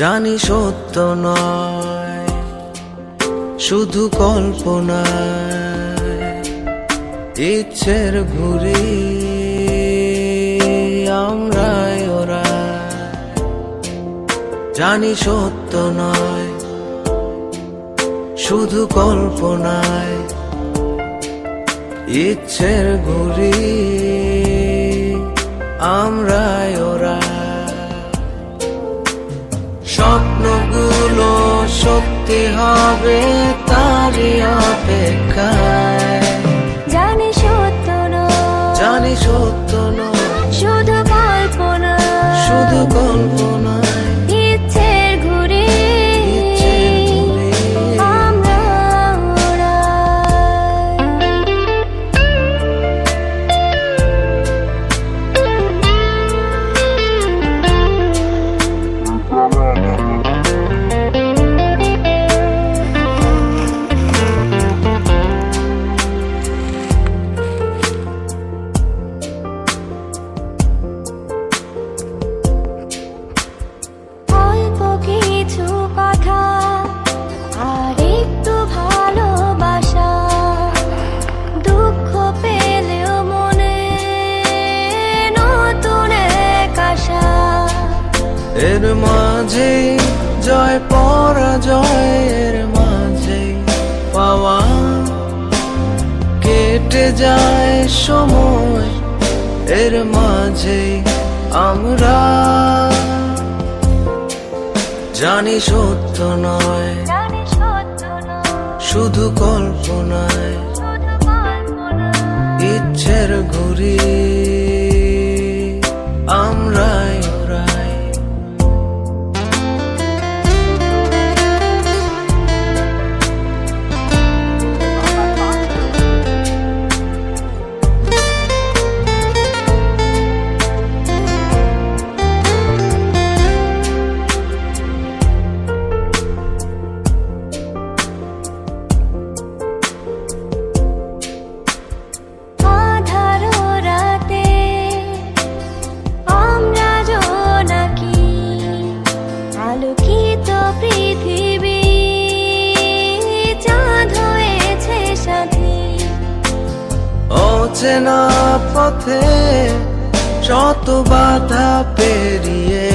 জানি সত্য নয়, শুধু কল্পনায় ইচ্ছের ঘুরি আমরাই ওরা। জানি সত্য নয়, শুধু কল্পনায় ইচ্ছের ঘুরি, আমরাই সত্যি হবে তারই অপেক্ষায় এর মাঝে জয় পরাজয়ের মাঝে পাওয়া কেটে যায় সময় এর মাঝে আমরা জানি সত্য নয় জানি সত্য নয়। শুধু কল্পনায় অচেনা পথে যত বাধা পেরিয়ে